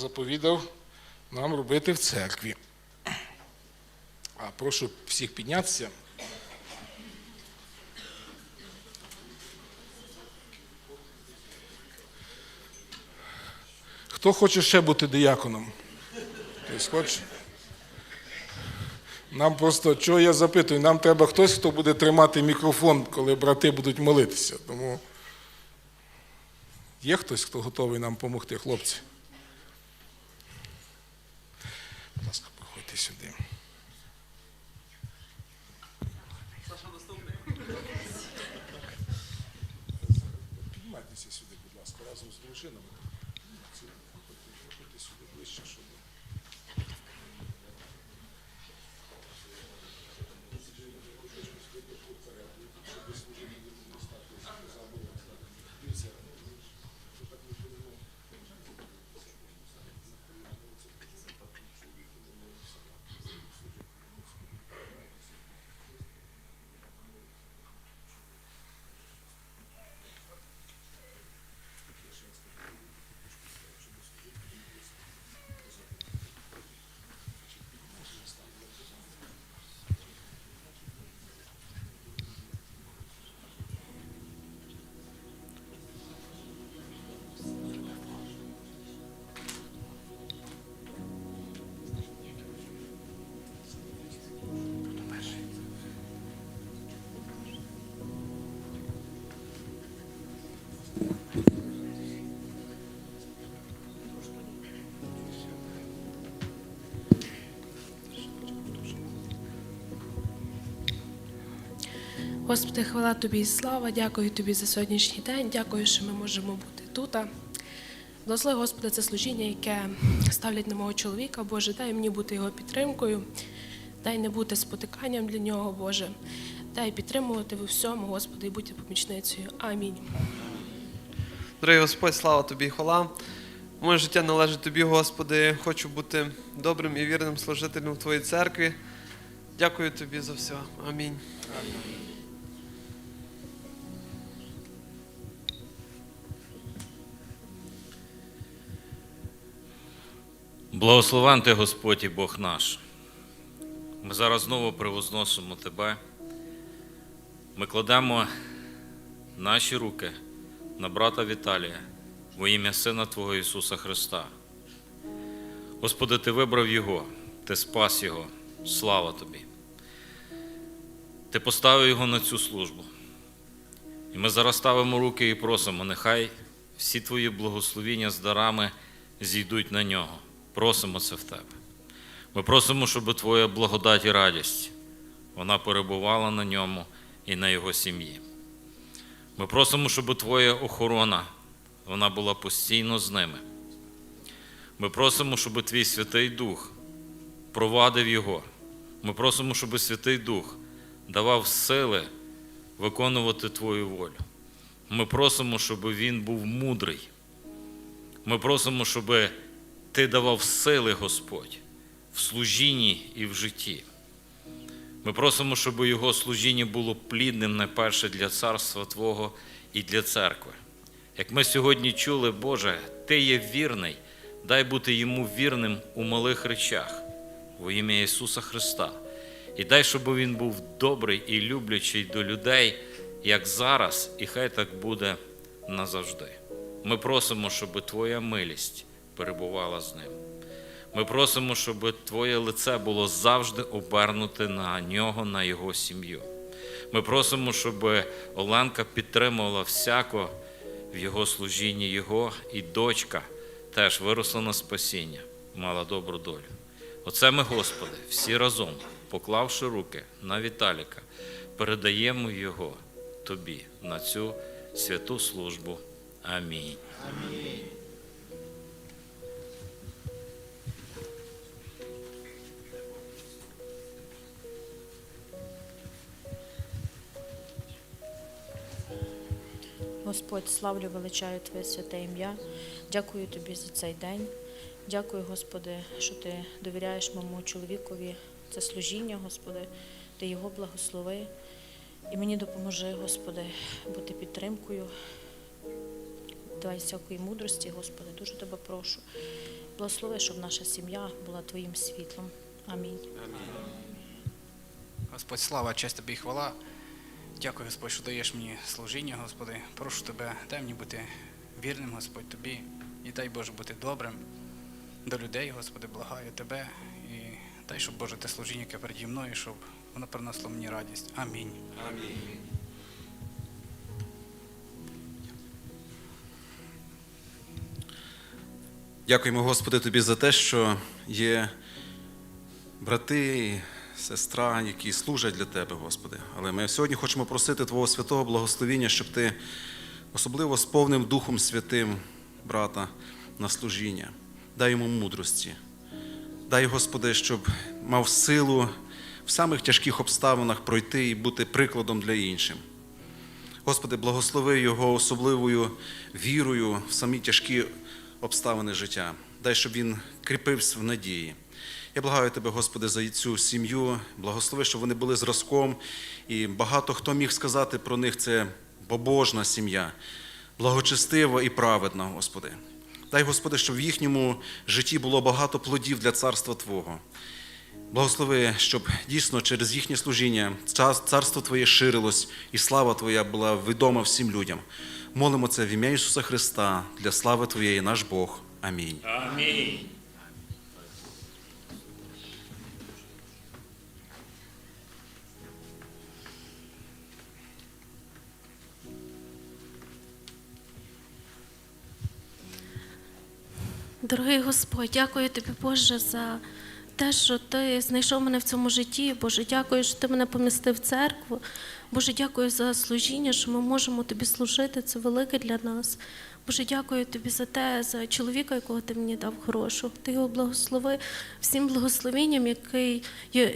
заповідав нам робити в церкві. А прошу всіх піднятися. Хто хоче ще бути дияконом? Хтось хоче? Нам просто, чого я запитую, нам треба хтось, хто буде тримати мікрофон, коли брати будуть молитися. Тому є хтось, хто готовий нам допомогти, хлопці? Будь ласка, приходьте сюди. Піднімайтеся сюди, будь ласка, разом з дружинами. Приходьте сюди ближче, щоб. Господи, хвала Тобі і слава, дякую Тобі за сьогоднішній день. Дякую, що ми можемо бути тут. Благослови, Господи, це служіння, яке ставлять на мого чоловіка, Боже, дай мені бути його підтримкою, дай не бути спотиканням для нього, Боже. Дай підтримувати в усьому, Господи, і бути помічницею. Амінь. Дорогий Господь, слава тобі і хвала. Моє життя належить тобі, Господи. Хочу бути добрим і вірним служителем в Твоїй церкві. Дякую тобі за все. Амінь. Благословен ти Господь і Бог наш. Ми зараз знову превозносимо Тебе. Ми кладемо наші руки на брата Віталія во ім'я Сина Твого Ісуса Христа. Господи, Ти вибрав Його, Ти спас Його. Слава Тобі. Ти поставив Його на цю службу. І ми зараз ставимо руки і просимо, нехай всі Твої благословіння з дарами зійдуть на нього. Просимо це в Тебе. Ми просимо, щоб Твоя благодать і радість вона перебувала на ньому і на його сім'ї. Ми просимо, щоб Твоя охорона вона була постійно з ними. Ми просимо, щоб Твій Святий Дух провадив його. Ми просимо, щоб Святий Дух давав сили виконувати Твою волю. Ми просимо, щоб він був мудрий. Ми просимо, щоб Ти давав сили, Господь, в служінні і в житті. Ми просимо, щоб його служіння було плідним найперше для царства Твого і для церкви. Як ми сьогодні чули, Боже, Ти є вірний, дай бути йому вірним у малих речах во ім'я Ісуса Христа. І дай, щоб він був добрий і люблячий до людей, як зараз, і хай так буде назавжди. Ми просимо, щоб Твоя милість перебувала з ним. Ми просимо, щоб Твоє лице було завжди обернуте на нього, на його сім'ю. Ми просимо, щоб Оленка підтримувала всяко в його служінні його і дочка теж виросла на спасіння, мала добру долю. Оце ми, Господи, всі разом, поклавши руки на Віталіка, передаємо його Тобі на цю святу службу. Амінь. Господь, славлю, величаю Твоє святе ім'я. Дякую Тобі за цей день. Дякую, Господи, що Ти довіряєш моєму чоловікові це служіння, Господи, Ти його благослови. І мені допоможи, Господи, бути підтримкою. Дай всякої мудрості, Господи, дуже тебе прошу. Благослови, щоб наша сім'я була Твоїм світлом. Амінь. Господь, слава, честь тобі і хвала. Дякую, Господь, що даєш мені служіння, Господи. Прошу тебе, дай мені бути вірним, Господь, тобі. І дай Боже бути добрим до людей, Господи, благаю тебе. І дай, щоб Боже те служіння, яке переді мною, щоб воно принесло мені радість. Амінь. Дякуємо, Господи, Тобі за те, що є брати сестра, які служать для Тебе, Господи. Але ми сьогодні хочемо просити Твого святого благословіння, щоб Ти особливо з повним Духом Святим брата на служіння. Дай йому мудрості. Дай, Господи, щоб мав силу в самих тяжких обставинах пройти і бути прикладом для інших. Господи, благослови його особливою вірою в самі тяжкі обставини життя. Дай, щоб він кріпився в надії. Я благаю Тебе, Господи, за цю сім'ю, благослови, щоб вони були зразком. І багато хто міг сказати про них це побожна сім'я, благочестива і праведна, Господи. Дай, Господи, щоб в їхньому житті було багато плодів для царства Твого. Благослови, щоб дійсно через їхнє служіння царство Твоє ширилось і слава Твоя була відома всім людям. Молимо це в ім'я Ісуса Христа для слави Твоєї, наш Бог. Амінь. Амінь. Дорогий Господь, дякую тобі, Боже, за те, що ти знайшов мене в цьому житті. Боже, дякую, що ти мене помістив в церкву. Боже, дякую за служіння, що ми можемо тобі служити. Це велике для нас. Боже, дякую тобі за те, за чоловіка, якого ти мені дав хорошого. Ти його благослови всім благословенням, який,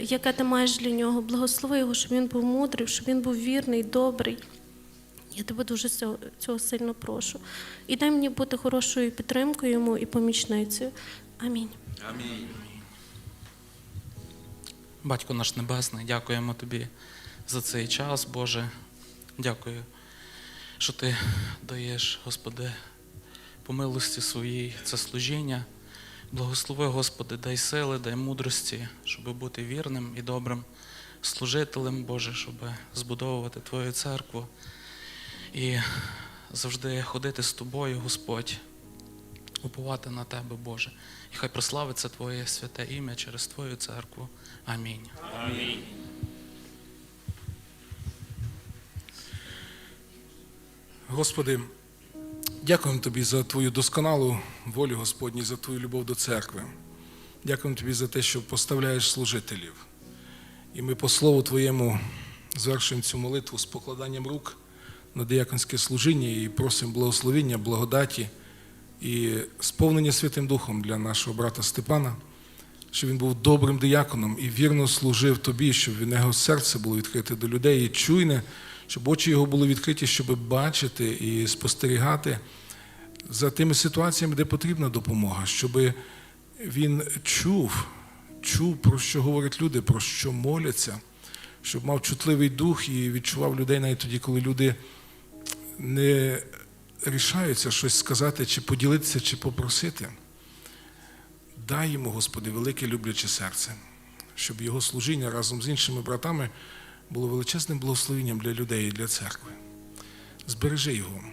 яке ти маєш для нього. Благослови його, щоб він був мудрий, щоб він був вірний, добрий. Я тебе дуже цього, цього сильно прошу. І дай мені бути хорошою підтримкою йому і помічницею. Амінь. Батько наш Небесний, дякуємо Тобі за цей час, Боже. Дякую, що Ти даєш, Господи, по милості своїй це служіння. Благослови, Господи, дай сили, дай мудрості, щоб бути вірним і добрим служителем, Боже, щоб збудовувати Твою церкву і завжди ходити з Тобою, Господь, уповати на Тебе, Боже. І хай прославиться Твоє святе ім'я через Твою церкву. Амінь. Амінь. Господи, дякуємо Тобі за Твою досконалу волю, Господні, за Твою любов до церкви. Дякуємо Тобі за те, що поставляєш служителів. І ми по слову Твоєму звершуємо цю молитву з покладанням рук на дияконське служіння і просимо благословіння, благодаті і сповнення Святим Духом для нашого брата Степана, щоб він був добрим дияконом і вірно служив тобі, щоб в нього серце було відкрите до людей і чуйне, щоб очі його були відкриті, щоб бачити і спостерігати за тими ситуаціями, де потрібна допомога, щоб він чув, чув, про що говорять люди, про що моляться, щоб мав чутливий дух і відчував людей навіть тоді, коли люди не рішаються щось сказати, чи поділитися, чи попросити. Дай йому, Господи, велике любляче серце, щоб його служіння разом з іншими братами було величезним благословенням для людей і для церкви. Збережи його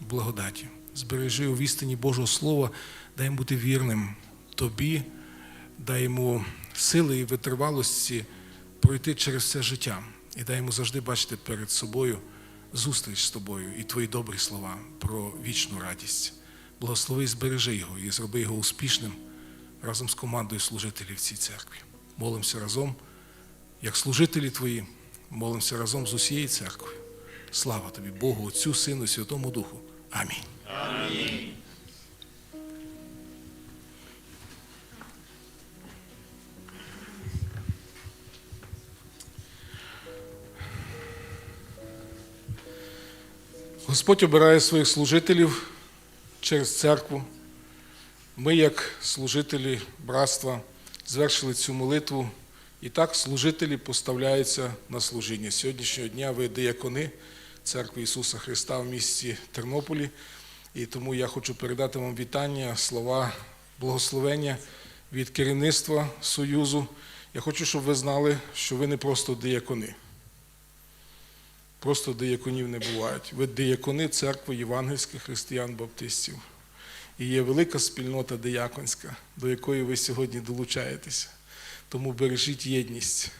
в благодаті, збережи його в істині Божого Слова, дай йому бути вірним тобі, дай йому сили і витривалості пройти через це життя і дай йому завжди бачити перед собою зустріч з тобою і твої добрі слова про вічну радість. Благослови і збережи його і зроби його успішним разом з командою служителів цій церкві. Молимося разом, як служителі твої, молимося разом з усією церквою. Слава тобі, Богу, Отцю, Сину, Святому Духу. Амінь. Господь обирає своїх служителів через церкву. Ми, як служителі братства, звершили цю молитву. І так служителі поставляються на служіння. Сьогоднішнього дня ви диякони церкви Ісуса Христа в місті Тернополі. І тому я хочу передати вам вітання, слова благословення від керівництва Союзу. Я хочу, щоб ви знали, що ви не просто диякони. Просто дияконів не бувають. Ви диякони церкви євангельських християн-баптистів. І є велика спільнота дияконська, до якої ви сьогодні долучаєтеся. Тому бережіть єдність.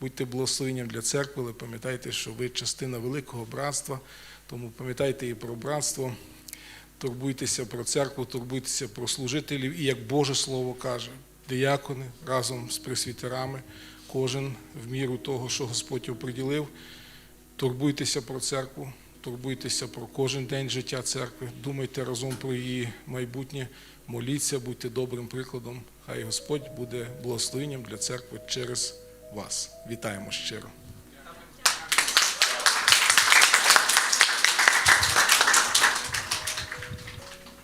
Будьте благословенням для церкви, але пам'ятайте, що ви частина великого братства, тому пам'ятайте і про братство, турбуйтеся про церкву, турбуйтеся про служителів, і як Боже Слово каже, диякони разом з пресвітерами, кожен в міру того, що Господь оприділив, турбуйтеся про церкву, турбуйтеся про кожен день життя церкви, думайте разом про її майбутнє, моліться, будьте добрим прикладом. Хай Господь буде благословенням для церкви через вас. Вітаємо щиро.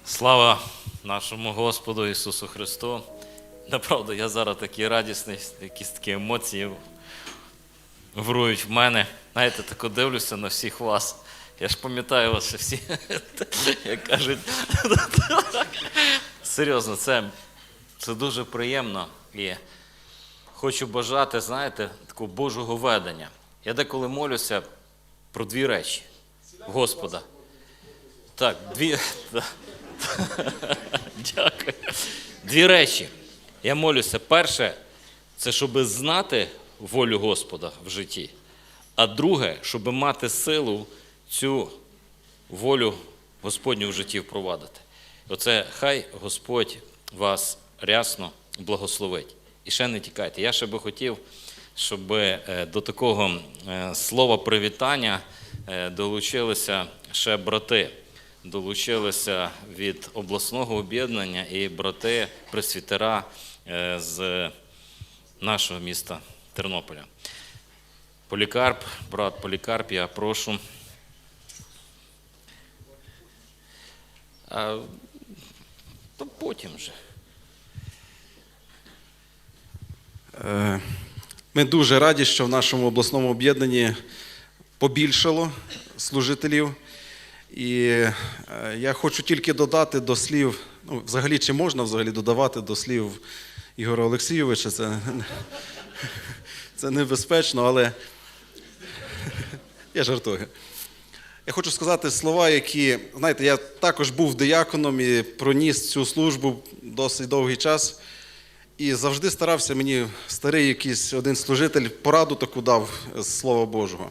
Слава нашому Господу Ісусу Христу. Направду, я зараз такий радісний, якісь такі емоції врують в мене. Знаєте, тако дивлюся на всіх вас. Я ж пам'ятаю вас всі, як кажуть. Серйозно, це, це дуже приємно. І хочу бажати, знаєте, такого Божого ведення. Я деколи молюся про дві речі Господа. Так, дві. Дякую. Дві речі. Я молюся. Перше, це щоб знати волю Господа в житті. А друге, щоб мати силу цю волю Господню в житті впровадити. Оце хай Господь вас рясно благословить. І ще не тікайте. Я ще би хотів, щоб е, до такого е, слова привітання е, долучилися ще брати. Долучилися від обласного об'єднання і брати пресвітера з нашого міста Тернополя. Полікарп, брат Полікарп, я прошу. А, то потім же. Е, Ми дуже раді, що в нашому обласному об'єднанні побільшало служителів. І е, я хочу тільки додати до слів, ну, взагалі, чи можна взагалі додавати до слів Ігоря Олексійовича, це, це небезпечно, але я жартую. Я хочу сказати слова, які, знаєте, я також був дияконом і проніс цю службу досить довгий час. І завжди старався мені старий якийсь один служитель пораду таку дав з Слова Божого.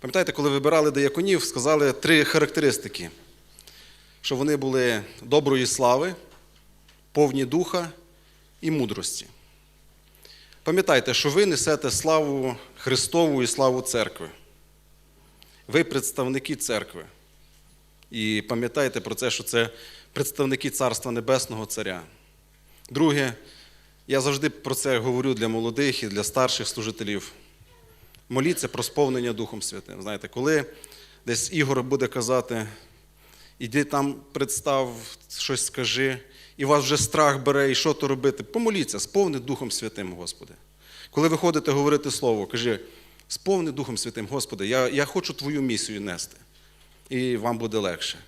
Пам'ятаєте, коли вибирали дияконів, сказали три характеристики: що вони були доброї слави, повні духа і мудрості. Пам'ятайте, що ви несете славу Христову і славу церкви. Ви представники церкви. І пам'ятайте про це, що це представники Царства Небесного Царя. Друге, я завжди про це говорю для молодих і для старших служителів. Моліться про сповнення Духом Святим. Знаєте, коли десь Ігор буде казати, іди там представ, щось скажи, і вас вже страх бере, і що то робити, помоліться, сповни Духом Святим, Господи. Коли ви ходите говорити Слово, кажи, сповни Духом Святим, Господи, я, я хочу Твою місію нести, і вам буде легше.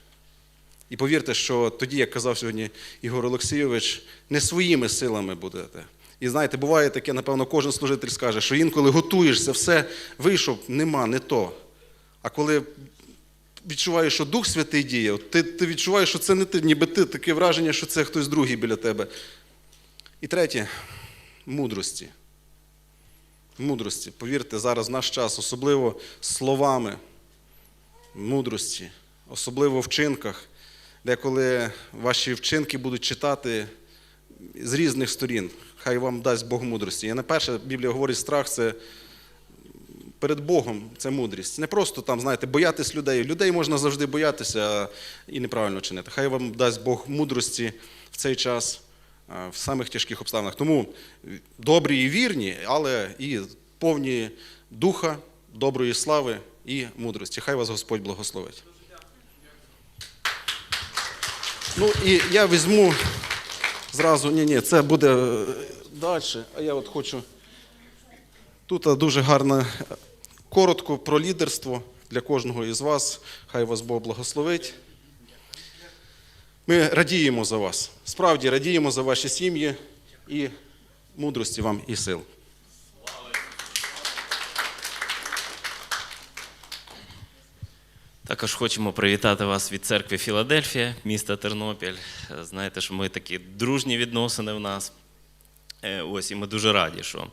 І повірте, що тоді, як казав сьогодні Ігор Олексійович, не своїми силами будете. І знаєте, буває таке, напевно, кожен служитель скаже, що інколи готуєшся, все вийшов, нема, не то. А коли відчуваєш, що Дух Святий діє, ти, ти відчуваєш, що це не ти, ніби ти, таке враження, що це хтось другий біля тебе. І третє мудрості. Мудрості. Повірте, зараз наш час, особливо словами мудрості, особливо вчинках, деколи ваші вчинки будуть читати з різних сторін. Хай вам дасть Бог мудрості. Я не перше, Біблія говорить, страх це перед Богом це мудрість. Не просто там, знаєте, боятись людей. Людей можна завжди боятися і неправильно чинити. Хай вам дасть Бог мудрості в цей час, в самих тяжких обставинах. Тому добрі і вірні, але і повні духа, доброї слави і мудрості. Хай вас Господь благословить. Ну і я візьму зразу, ні, ні, це буде далі, а я от хочу. Тут е, дуже гарно, е, коротко про лідерство для кожного із вас. Хай вас Бог благословить. Ми радіємо за вас. Справді радіємо за ваші сім'ї і мудрості вам і сил. Також хочемо привітати вас від церкви Філадельфія, міста Тернопіль. Знаєте, що ми такі дружні відносини в нас. Е, Ось і ми дуже раді, що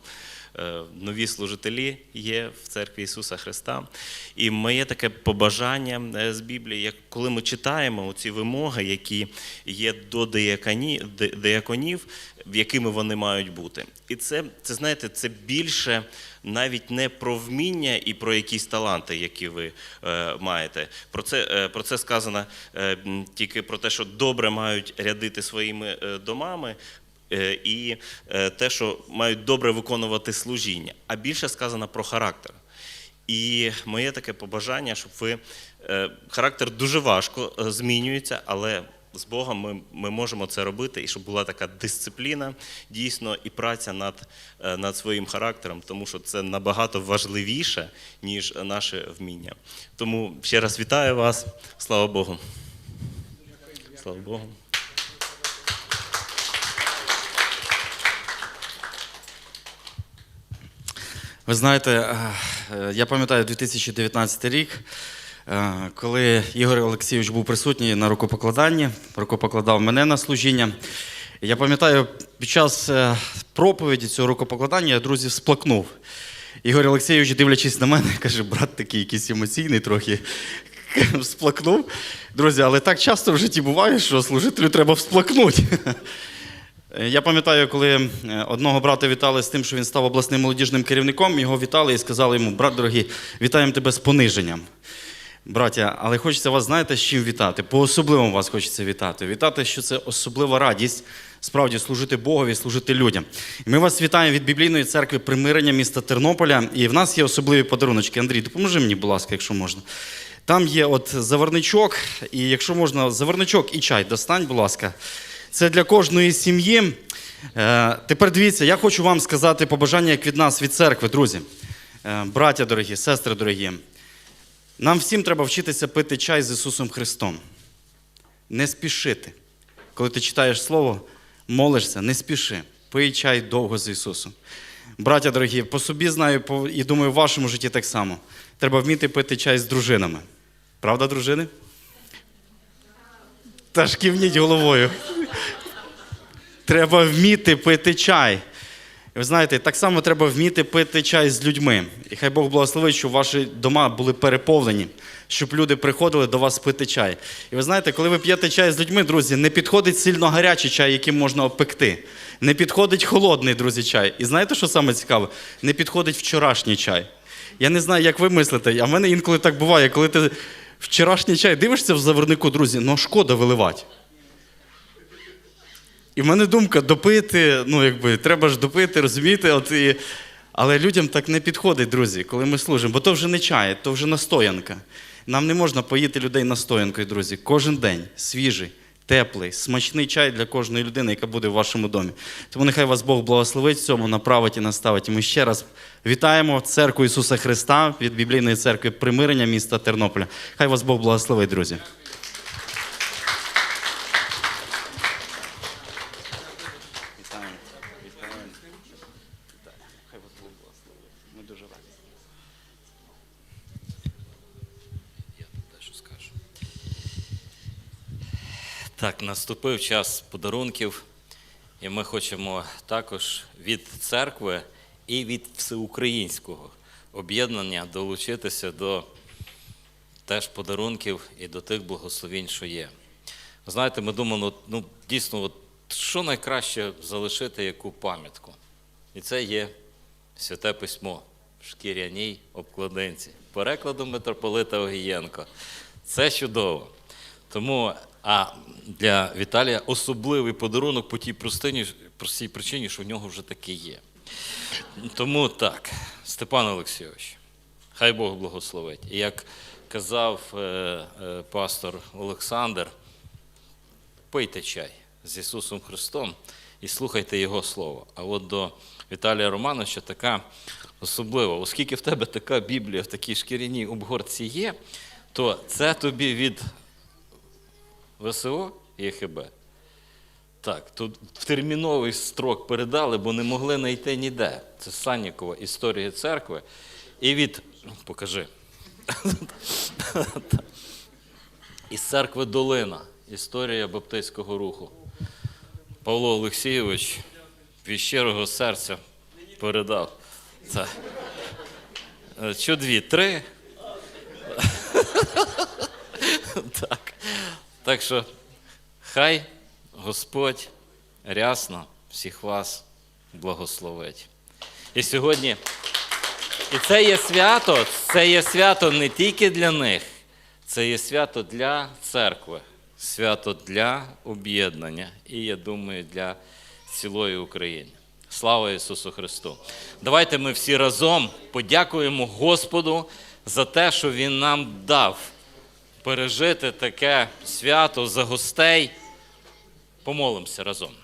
нові служителі є в церкві Ісуса Христа. І моє таке побажання е, з Біблії, як коли ми читаємо ці вимоги, які є до деяконі- деяконів, якими вони мають бути. І це, це знаєте, це більше навіть не про вміння і про якісь таланти, які ви е, маєте. Про це, е, про це сказано е, тільки про те, що добре мають рядити своїми е, домами. Е, І е, те, що мають добре виконувати служіння, а більше сказано про характер. І моє таке побажання, щоб ви е, характер дуже важко змінюється, але з Богом ми, ми можемо це робити, і щоб була така дисципліна, дійсно, і праця над, над своїм характером, тому що це набагато важливіше, ніж наше вміння. Тому ще раз вітаю вас. Слава Богу. Слава Богу. Ви знаєте, е, я пам'ятаю 2019 рік, е, коли Ігор Олексійович був присутній на рукопокладанні, рукопокладав мене на служіння. Я пам'ятаю, під час е, проповіді цього рукопокладання я друзі сплакнув. Ігор Олексійович, дивлячись на мене, каже, брат такий якийсь емоційний трохи. Всплакнув. Друзі, але так часто в житті буває, що служителю треба всплакнути. Е, Я пам'ятаю, коли е, одного брата вітали з тим, що він став обласним молодіжним керівником, його вітали і сказали йому, брат дорогий, вітаємо тебе з пониженням. Браття, але хочеться вас, знаєте, з чим вітати? По-особливому вас хочеться вітати. Вітати, що це особлива радість справді служити Богові, служити людям. І ми вас вітаємо від біблійної церкви примирення міста Тернополя. І в нас є особливі подаруночки. Андрій, допоможи мені, будь ласка, якщо можна. Там є от заварничок, і якщо можна, заварничок і чай достань, будь ласка. Це для кожної сім'ї. Е, тепер дивіться, я хочу вам сказати побажання як від нас, від церкви, друзі. Е, браття дорогі, сестри дорогі. Нам всім треба вчитися пити чай з Ісусом Христом. Не спішити. Коли ти читаєш Слово, молишся, не спіши. Пий чай довго з Ісусом. Браття дорогі, по собі знаю і думаю, в вашому житті так само. Треба вміти пити чай з дружинами. Правда, дружини? Та ж кивніть головою. Треба вміти пити чай. Ви знаєте, так само треба вміти пити чай з людьми. І хай Бог благословить, щоб ваші дома були переповнені, щоб люди приходили до вас пити чай. І ви знаєте, коли ви п'єте чай з людьми, друзі, не підходить сильно гарячий чай, яким можна опекти. Не підходить холодний, друзі, чай. І знаєте, що саме цікаве? Не підходить вчорашній чай. Я не знаю, як ви мислите, а в мене інколи так буває, коли ти вчорашній чай дивишся в завернику, друзі, ну шкода виливати. І в мене думка допити, ну якби треба ж допити, розумієте? От і... Але людям так не підходить, друзі, коли ми служимо, бо то вже не чай, то вже настоянка. Нам не можна поїти людей настоянкою, друзі. Кожен день свіжий, теплий, смачний чай для кожної людини, яка буде в вашому домі. Тому нехай вас Бог благословить в цьому, направить і наставить. І ми ще раз вітаємо церкву Ісуса Христа від біблійної церкви примирення міста Тернополя. Хай вас Бог благословить, друзі. Вітаємо, вітаємо. Хай вас Бог благословить. Ми раді. Я дещо скажу. Так, наступив час подарунків, і ми хочемо також від церкви і від всеукраїнського об'єднання долучитися до теж подарунків і до тих благословінь, що є. Знаєте, ми думали, ну дійсно, от, що найкраще залишити яку пам'ятку. І це є святе письмо в шкіряній обкладинці, перекладом митрополита Огієнко. Це чудово. Тому а для Віталія особливий подарунок по тій простині, простій причині, що в нього вже таки є. Тому так, Степан Олексійович, хай Бог благословить. І як казав е, е, пастор Олександр, пийте чай з Ісусом Христом і слухайте Його Слово. А от до Віталія Романовича така особлива, оскільки в тебе така Біблія в такій шкіряній обгорці є, то це тобі від ВСО ЄХБ. Так, тут в терміновий строк передали, бо не могли знайти ніде. Це Саннікова історія церкви. І від. Покажи. Із церкви Долина. Історія Баптистського руху. Павло Олексійович від щирого серця передав. Це. Е, Що дві? Три? так. так що хай Господь рясно всіх вас благословить. І сьогодні. І це є свято, це є свято не тільки для них, це є свято для церкви, свято для об'єднання і, я думаю, для цілої України. Слава Ісусу Христу! Давайте ми всі разом подякуємо Господу за те, що Він нам дав пережити таке свято за гостей. Помолимося разом.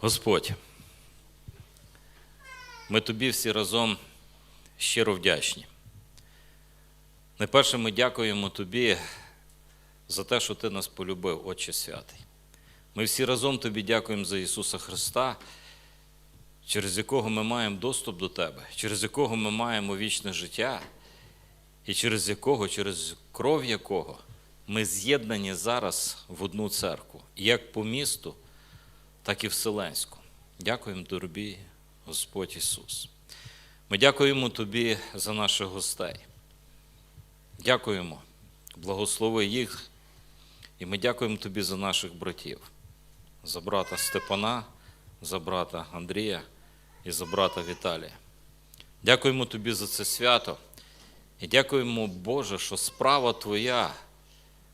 Господь, ми тобі всі разом щиро вдячні. Найперше, ми дякуємо тобі за те, що ти нас полюбив, Отче Святий. Ми всі разом тобі дякуємо за Ісуса Христа, через якого ми маємо доступ до Тебе, через якого ми маємо вічне життя, і через якого, через кров якого ми з'єднані зараз в одну церкву, як по місту, так і вселенську. Дякуємо тобі, Господь Ісус. Ми дякуємо Тобі за наших гостей. Дякуємо, благослови їх. І ми дякуємо Тобі за наших братів, за брата Степана, за брата Андрія і за брата Віталія. Дякуємо Тобі за це свято. І дякуємо, Боже, що справа Твоя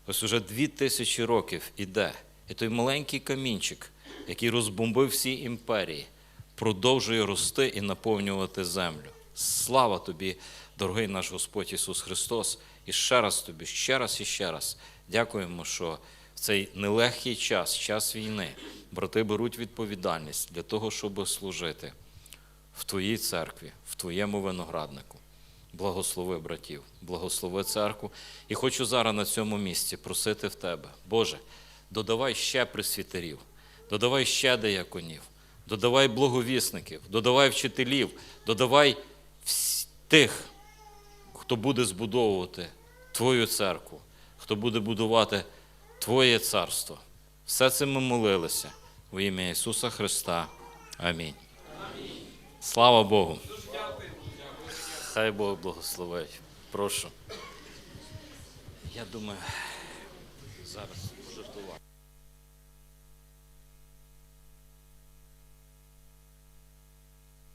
ось уже дві тисячі років іде. І той маленький камінчик, який розбомбив всі імперії, продовжує рости і наповнювати землю. Слава тобі, дорогий наш Господь Ісус Христос, і ще раз тобі, ще раз і ще раз дякуємо, що в цей нелегкий час, час війни, брати беруть відповідальність для того, щоб служити в Твоїй церкві, в Твоєму винограднику. Благослови братів, благослови церкву. І хочу зараз на цьому місці просити в Тебе, Боже, додавай ще присвітерів, додавай ще деяконів, додавай благовісників, додавай вчителів, додавай тих, хто буде збудовувати Твою церкву, хто буде будувати Твоє царство. Все це ми молилися в ім'я Ісуса Христа. Амінь. Слава Богу. Хай Бог благословить. Прошу. Я думаю, зараз.